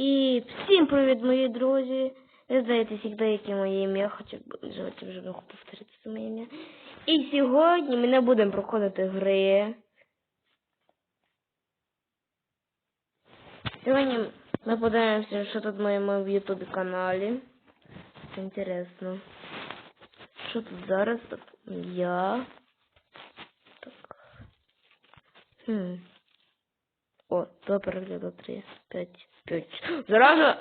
І всім привіт, мої друзі. Ви знаєте завжди, яке моє ім'я, хоча б давайте вже не повторити це моє ім'я. І сьогодні ми не будемо проходити гри. Сьогодні ми подивимося, що тут маємо в Ютубі каналі. Інтересно. Що тут зараз? Я. Так. Хм. До перегляду 3, 5, 5. Зразу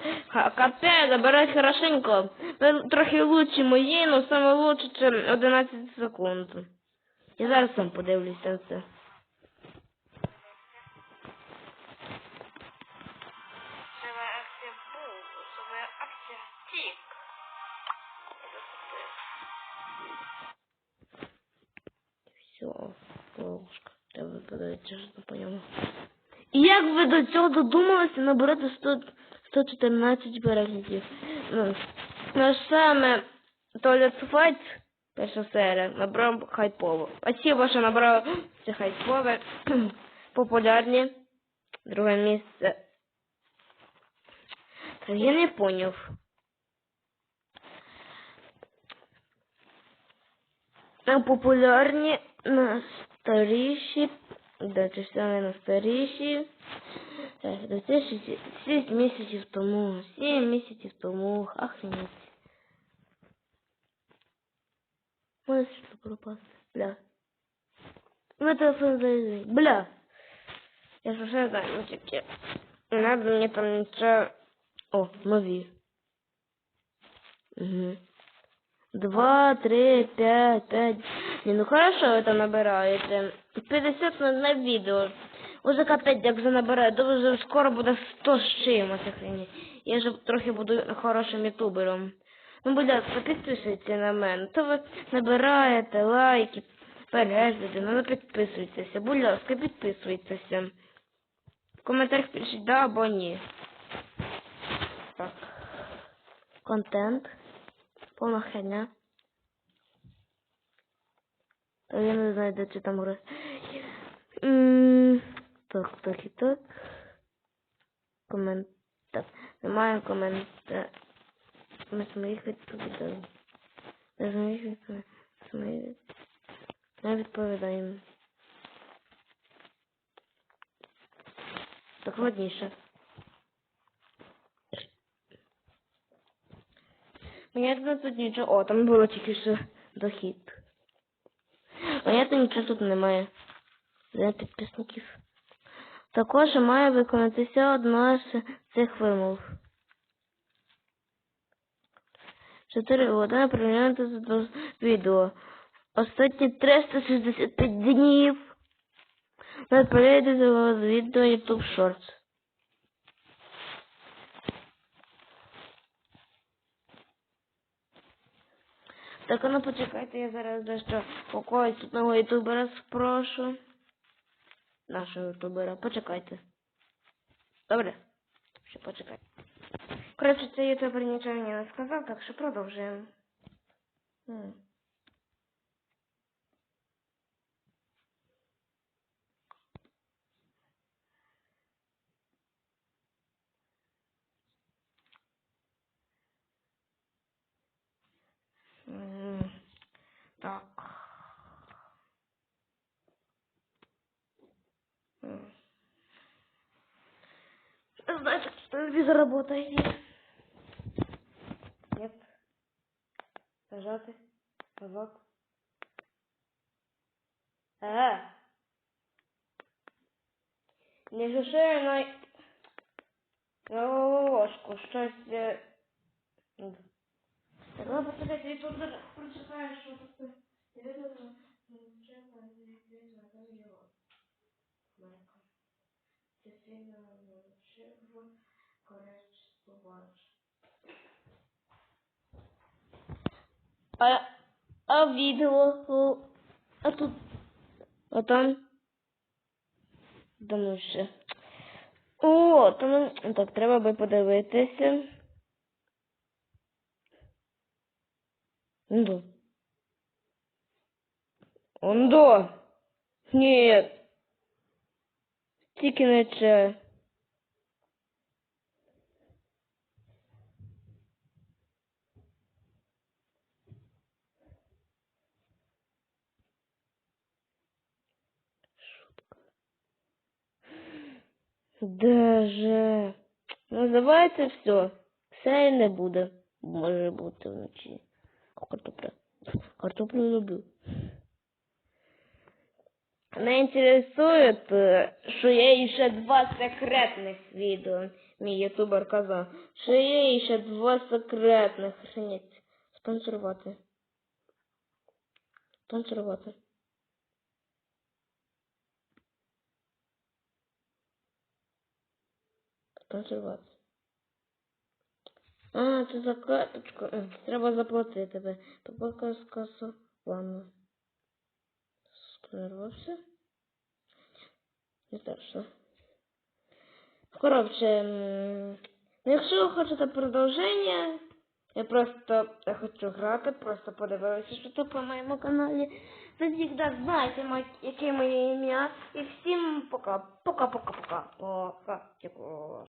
КТ забирать хорошенько. Ви трохи лучше мої, але саме лучше це 11 секунд. Я зараз сам подивлюся на це. Все, ловушка. Треба подивитися, що по ньому. І як ви до цього додумалися набирати 100, 114 переглядів? Ну, ну саме Toilet Fight, перша серія, набрав хайпово. Спасибо, що набрав це хайпове. Популярні. Друге місце. Та я не поняв. Популярні на старіші. Да, старіші. Так, да, це 6 місяців тому. 7 місяців тому. Охренеть. Може що пропасти. Бля. Ну телефон залізний. Бля. Я вже знаю, ну. Надо мені там нічого. О, нові. Угу. Два, три, пять, пять. Не, ну хорошо вы там набираете. 50 на, на відео. Уже капець, як вже набираю, то вже скоро буде 100 з чимось. Я вже трохи буду хорошим ютубером. Ну, будь ласка, підписуйтесь на мене. То ви набираєте лайки, перегляди, ну підписуйтеся. Будь ласка, підписуйтеся. В коментарях пишіть да або ні. Так. Контент. Повна херня. Я не знаю, де це там гра. Так, так і так. Комент. Так, немає комента. Ми моїх відповідаємо. Ми моїх відповідаємо. Не відповідаємо. Так, ладніше. Понятно, тут нічого. О, там було тільки що дохід. Понятно, нічого тут немає. Для підписників. Також має виконатися одна з цих вимов. 4 години прийняти до відео. Останні 365 днів. Не перейдете з відео YouTube Shorts. Так, а ну почекайте, я зараз дещо у когось одного ютубера спрошу. Нашого ютубера. Почекайте. Добре? Ще почекайте. Коротше, цей ютубер нічого не сказав, так що продовжуємо. Так. Значит, что без работы. Нет. Нажаты. Назад. Ага. Не ощущаю на... на ложку. Что если... почекайте, я тут прочитаю, тут... телевізор, ну. А, а відео? О, А тут... А там? Да ну ще. О, там... Так, треба би подивитися. Ондо. Ондо. Нет. Тільки не це. Даже ну, називається все. Все і не буде. Може бути вночі. Картопля. Картоплю люблю. Мене інтересує, що є ще два секретних відео. Мій ютубер казав, що є ще два секретних. Охренеть. Спонсорувати. Спонсорувати. Спонсорувати. А, це за карточку. Треба заплатити тебе. Попака скасована. Сконервався? Не страшно. Коротше, м, ну, якщо ви хочете продовження, я просто я хочу грати, просто подивилися, що тут по моєму каналі. Завжди знаєте, яке моє ім'я. І всім пока. Пока-пока-пока. Пока. Пока.